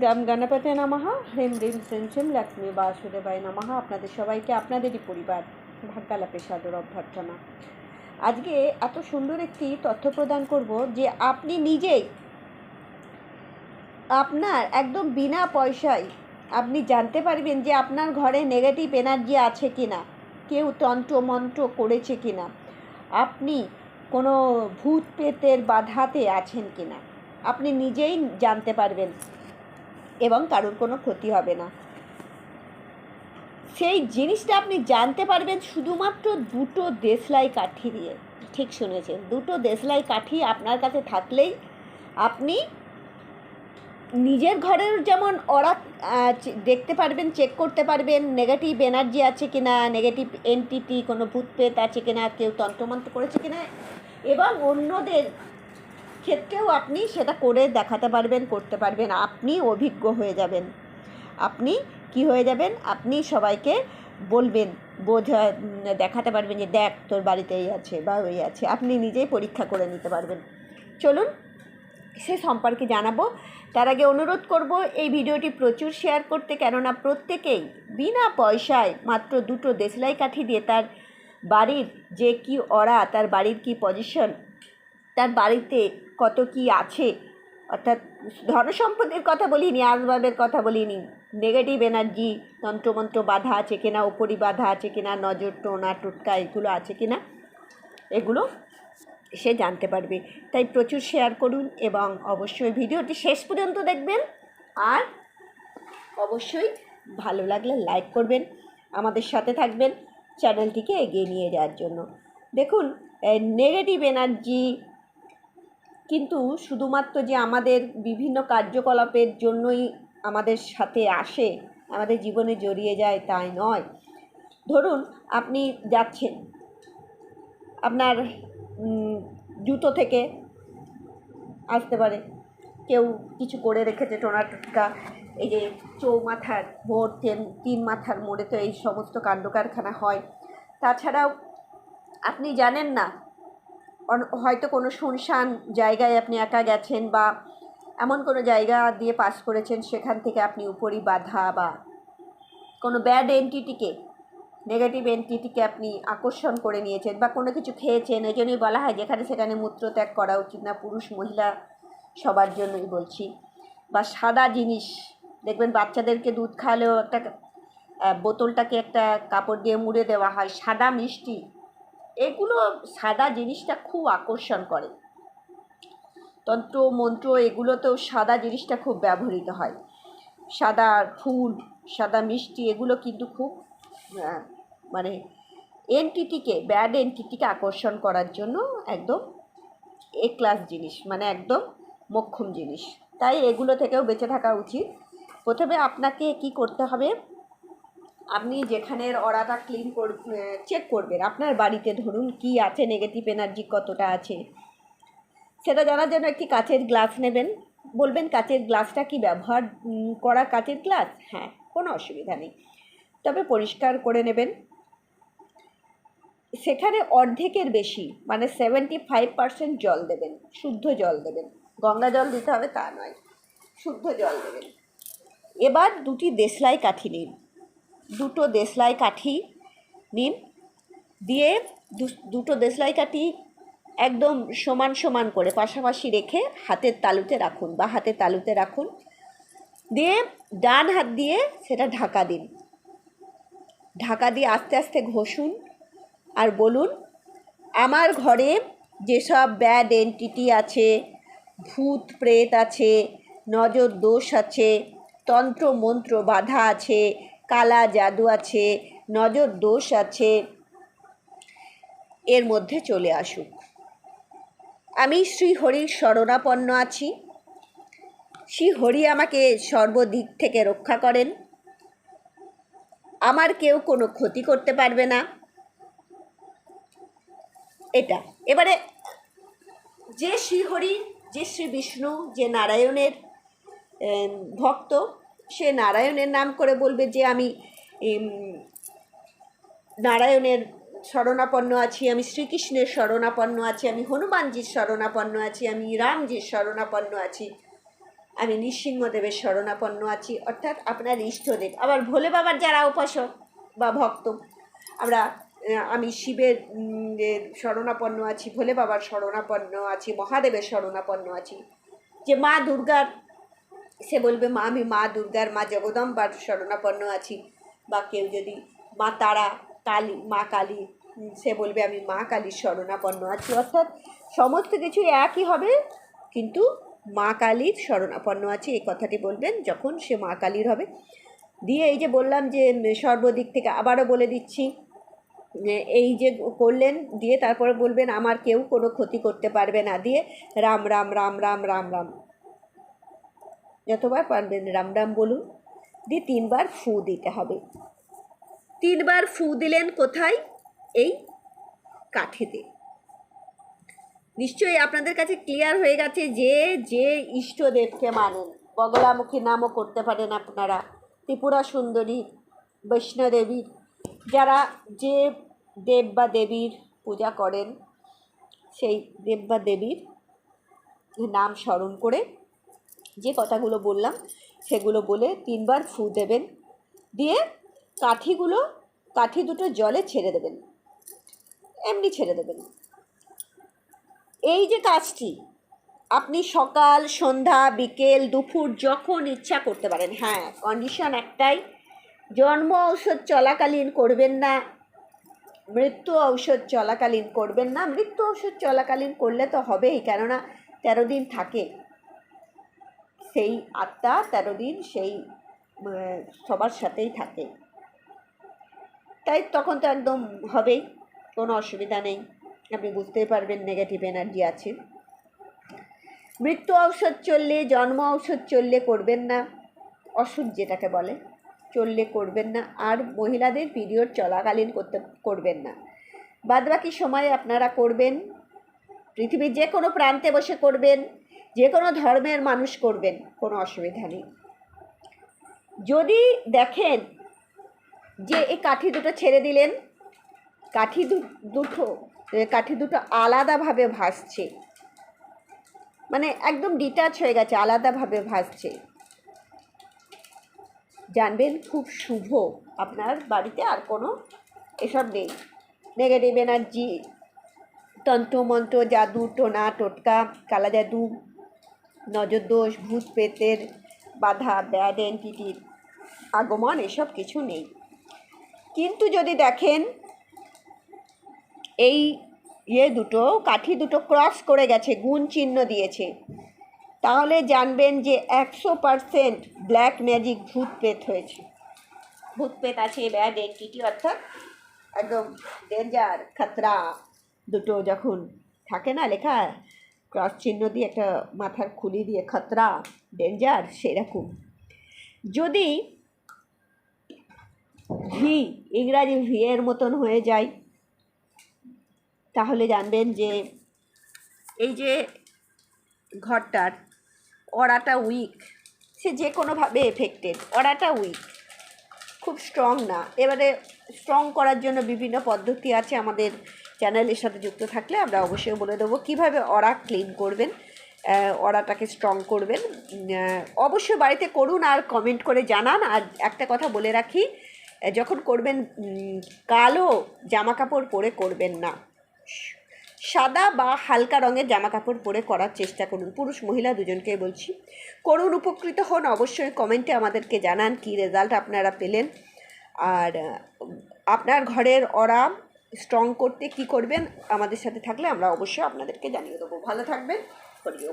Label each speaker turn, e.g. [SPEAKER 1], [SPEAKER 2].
[SPEAKER 1] গ্রাম গণপতি নমঃ হ্রিম রিম শ্রিম শ্রিম লক্ষ্মী বাসুদেবাই নমঃ আপনাদের সবাইকে, আপনাদেরই পরিবার, ভাগ্যালাপে সাদর অভ্যর্থনা। আজকে এত সুন্দর একটি তথ্য প্রদান করব যে আপনি নিজেই আপনার একদম বিনা পয়সায় আপনি জানতে পারবেন যে আপনার ঘরে নেগেটিভ এনার্জি আছে কি না কেউ তন্ত্র মন্ত্র করেছে কি না আপনি কোনো ভূত পেতের বাধাতে আছেন কি না আপনি নিজেই জানতে পারবেন। এবং কারোর কোনো ক্ষতি হবে না। সেই জিনিসটা আপনি জানতে পারবেন শুধুমাত্র দুটো দেশলাই কাঠি দিয়ে। ঠিক শুনেছেন, দুটো দেশলাই কাঠি আপনার কাছে থাকলেই আপনি নিজের ঘরের যেমন ওরা দেখতে পারবেন চেক করতে পারবেন নেগেটিভ এনার্জি আছে কি না নেগেটিভ এনটিটি কোনো ভূতপ্রেত আছে কি না কেউ তন্ত্রমন্ত্র করেছে কি না এবং অন্যদের ক্ষেত্রেও আপনি সেটা করে দেখাতে পারবেন, করতে পারবেন। আপনি অভিজ্ঞ হয়ে যাবেন। আপনি কি হয়ে যাবেন? আপনি সবাইকে বলবেন, বোঝা, দেখাতে পারবেন যে, দেখ, তোর বাড়িতে এই আছে বা ওই আছে। আপনি নিজেই পরীক্ষা করে নিতে পারবেন। চলুন, সে সম্পর্কে জানাব। তার আগে অনুরোধ করব, এই ভিডিওটি প্রচুর শেয়ার করতে। কেননা প্রত্যেকেই বিনা পয়সায় মাত্র দুটো দেশলাই কাঠি দিয়ে তার বাড়ির যে কি অরা তার বাড়ির কি পজিশন তার বাড়িতে কত কি আছে? অর্থাৎ ধনসম্পদের কথা বলিনি, আসবাবের কথা বলিনি। নেগেটিভ এনার্জি তন্ত্রমন্ত্র বাধা আছে কিনা, উপরি বাধা আছে কিনা, নজর টোনা, টোটকা, এগুলো আছে কিনা, এগুলো সে জানতে পারবে। তাই প্রচুর শেয়ার করুন এবং অবশ্যই ভিডিওটি শেষ পর্যন্ত দেখবেন। আর অবশ্যই ভালো লাগলে লাইক করবেন, আমাদের সাথে থাকবেন চ্যানেলটিকে এগিয়ে নিয়ে যাওয়ার জন্য। দেখুন নেগেটিভ এনার্জি কিন্তু শুধুমাত্র যে আমাদের বিভিন্ন কার্যকলাপের জন্যই আমাদের সাথে আসে, আমাদের জীবনে জড়িয়ে যায় তাই নয়। ধরুন, আপনি যাচ্ছেন, আপনার জুতো থেকে আসতে পারে, কেউ কিছু করে রেখেছে টোনা টোটকা, এই যে চৌমাথার ভোর তিন তিন মাথার মোড়ে তো এই সমস্ত কাণ্ড কারখানা হয়। তাছাড়াও আপনি জানেন না হয়তো কোনো শুনশান জায়গায় আপনি একা গেছেন বা এমন কোনো জায়গা দিয়ে পাস করেছেন সেখান থেকে আপনি উপরই বাধা বা কোনো ব্যাড এন্টিটিকে নেগেটিভ এন্টিটিকে আপনি আকর্ষণ করে নিয়েছেন বা কোনো কিছু খেয়েছেন এই জন্যই বলা হয় যেখানে সেখানে মূত্রত্যাগ করা উচিত না, পুরুষ মহিলা সবার জন্যই বলছি। বা সাদা জিনিস, দেখবেন বাচ্চাদেরকে দুধ খাওয়ালেও একটা বোতলটাকে একটা কাপড় দিয়ে মুড়ে দেওয়া হয়, সাদা মিষ্টি এগুলো সাদা জিনিসটা খুব আকর্ষণ করে। তন্ত্র, মন্ত্র, এগুলোতেও সাদা জিনিসটা খুব ব্যবহৃত হয়। সাদা ফুল, সাদা মিষ্টি, এগুলো কিন্তু খুব মানে এনটিটিকে ব্যাড এনটিটিকে আকর্ষণ করার জন্য একদম এ ক্লাস জিনিস মানে একদম মক্ষম জিনিস। তাই এগুলো থেকেও বেঁচে থাকা উচিত। প্রথমে আপনাকে কি করতে হবে? আপনি যেখানের অরাটা ক্লিন কর চেক করবেন, আপনার বাড়িতে ধরুন কি আছে নেগেটিভ এনার্জি কতটা আছে? সেটা জানার জন্য একটি কাচের গ্লাস নেবেন। বলবেন কাচের গ্লাসটা কি ব্যবহার করা কাচের গ্লাস হ্যাঁ কোনো অসুবিধা নেই। তবে পরিষ্কার করে নেবেন। সেখানে অর্ধেকের বেশি মানে সেভেন্টি ফাইভ পার্সেন্ট জল দেবেন, শুদ্ধ জল দেবেন। গঙ্গা জল দিতে হবে তা নয়, শুদ্ধ জল দেবেন। এবার দুটি দেশলাই কাঠি নিন। দুটো দেশলাই কাঠি নিন। দিয়ে দুটো দেশলাই কাঠি একদম সমান সমান করে পাশাপাশি রেখে হাতের তালুতে রাখুন বা হাতের তালুতে রাখুন। দিয়ে ডান হাত দিয়ে সেটা ঢাকা দিন। ঢাকা দিয়ে আস্তে আস্তে ঘষুন আর বলুন, আমার ঘরে যেসব ব্যাড এন্টিটি আছে, ভূত প্রেত আছে নজর দোষ আছে তন্ত্র মন্ত্র বাধা আছে কালা জাদু আছে, নজর দোষ আছে। এর মধ্যে চলে আসুক। আমি শ্রীহরির শরণাপন্ন আছি। শ্রীহরি আমাকে সর্বদিক থেকে রক্ষা করেন। আমার কেউ কোনো ক্ষতি করতে পারবে না। এটা। এবারে যে শ্রীহরি, যে শ্রী বিষ্ণু, যে নারায়ণের ভক্ত সে নারায়ণের নাম করে বলবে যে আমি নারায়ণের শরণাপন্ন আছি, আমি শ্রীকৃষ্ণের শরণাপন্ন আছি, আমি হনুমানজির শরণাপন্ন আছি, আমি রামজির শরণাপন্ন আছি, আমি নৃসিংহদেবের শরণাপন্ন আছি। অর্থাৎ আপনার ইষ্টদেব। আবার ভোলে বাবার যারা উপাসক বা ভক্ত, আমরা আমি শিবের শরণাপন্ন আছি, ভোলে বাবার শরণাপন্ন আছি, মহাদেবের শরণাপন্ন আছি। যে মা দুর্গার সে বলবে, মা, আমি মা দুর্গার মা জগদম্বার শরণাপন্ন আছি। বা কেউ যদি, মা তারা কালী, মা কালী। সে বলবে, আমি মা কালীর শরণাপন্ন আছি। অর্থাৎ সমস্ত কিছু একই হবে, কিন্তু মা কালীর শরণাপন্ন আছি, এই কথাটি বলবেন যখন সে মা কালীর হবে। দিয়ে এই যে বললাম যে সর্বদিক থেকে আবারও বলে দিচ্ছি এই যে করলেন, দিয়ে তারপরে বলবেন, আমার কেউ কোনো ক্ষতি করতে পারবে না। দিয়ে রাম রাম রাম রাম রাম রাম যতবার পারবেন রাম রাম বলুন। দিয়ে তিনবার ফু দিতে হবে। তিনবার ফু দিলেন কোথায়? এই কাঠিতে। নিশ্চয়ই আপনাদের কাছে ক্লিয়ার হয়ে গেছে যে যে ইষ্টদেবকে মানেন। বগলামুখী নামও করতে পারেন আপনারা। ত্রিপুরা সুন্দরী বৈষ্ণদেবীর যারা যে দেব বা দেবীর পূজা করেন, সেই দেব বা দেবীর নাম স্মরণ করে যে কথাগুলো বললাম, সেগুলো বলে তিনবার ফু দেবেন। দিয়ে কাঠিগুলো, কাঠি দুটো জলে ছেড়ে দেবেন। এমনি ছেড়ে দেবেন। এই যে কাজটি, আপনি সকাল, সন্ধ্যা, বিকেল, দুপুর যখন ইচ্ছা করতে পারেন। হ্যাঁ কন্ডিশন একটাই, জন্ম ঔষধ চলাকালীন করবেন না, মৃত্যু ঔষধ চলাকালীন করবেন না। মৃত্যু ঔষধ চলাকালীন করলে তো হবেই, কেননা তেরো দিন থাকে। সেই আত্মা তেরো দিন সেই সবার সাথেই থাকে। তাই তখন তো একদম হবেই, কোনো অসুবিধা নেই। আপনি বুঝতেই পারবেন নেগেটিভ এনার্জি আছে। মৃত্যু ঔষধ চললে, জন্ম ঔষধ চললে করবেন না। অসুখ যেটাকে বলে, চললে করবেন না। আর মহিলাদের পিরিয়ড চলাকালীন করতে, করবেন না। বাদবাকি সময়ে আপনারা করবেন। পৃথিবীর যে কোনো প্রান্তে বসে করবেন। যে কোনো ধর্মের মানুষ করবেন, কোনো অসুবিধা নেই। যদি দেখেন যে এই কাঠি দুটো ছেড়ে দিলেন, কাঠি দুটো কাঠি দুটো আলাদাভাবে ভাসছে মানে একদম ডিটাচ হয়ে গেছে, আলাদাভাবে ভাসছে। জানবেন খুব শুভ আপনার বাড়িতে আর কোনো এসব নেই। নেগেটিভ এনার্জি তন্ত্রমন্ত্র জাদু, টোনা, টোটকা কালা জাদু নজর দোষ ভূত প্রেতের বাধা ব্যাড এন্টিটির আগমন এসব কিছু নেই। কিন্তু যদি দেখেন, এই ইয়ে দুটো, কাঠি দুটো ক্রস করে গেছে, গুণ চিহ্ন দিয়েছে, তাহলে জানবেন যে একশো পারসেন্ট ব্ল্যাক ম্যাজিক ভূত পেত হয়েছে। ভূত পেত আছে ব্যাড এন্টিটি অর্থাৎ একদম ডেঞ্জার খাতরা, দুটো যখন থাকে না লেখা ক্রস চিহ্ন দিয়ে একটা মাথার খুলি দিয়ে খতরা ডেঞ্জার সেরকম। যদি ভি ইংরাজি ভি এর মতন হয়ে যায়, তাহলে জানবেন যে এই যে ঘরটার অরাটা উইক সে যে কোনোভাবে এফেক্টেড অরাটা উইক খুব স্ট্রং না। এবারে স্ট্রং করার জন্য বিভিন্ন পদ্ধতি আছে আমাদের চ্যানেলের সাথে যুক্ত থাকলে আমরা অবশ্যই বলে দেবো কীভাবে অরা ক্লিন করবেন অরাটাকে স্ট্রং করবেন। অবশ্যই বাড়িতে করুন আর কমেন্ট করে জানান। আর একটা কথা বলে রাখি যখন করবেন কালো জামা কাপড় পরে করবেন না। সাদা বা হালকা রঙের জামা কাপড় পরে করার চেষ্টা করুন। পুরুষ, মহিলা দুজনকেই বলছি। করুন, উপকৃত হন। অবশ্যই কমেন্টে আমাদেরকে জানান কী রেজাল্ট আপনারা পেলেন। আর আপনার ঘরের অরা স্ট্রং করতে কি করবেন আমাদের সাথে থাকলে আমরা অবশ্যই আপনাদেরকে জানিয়ে দেবো। ভালো থাকবেন। হরিও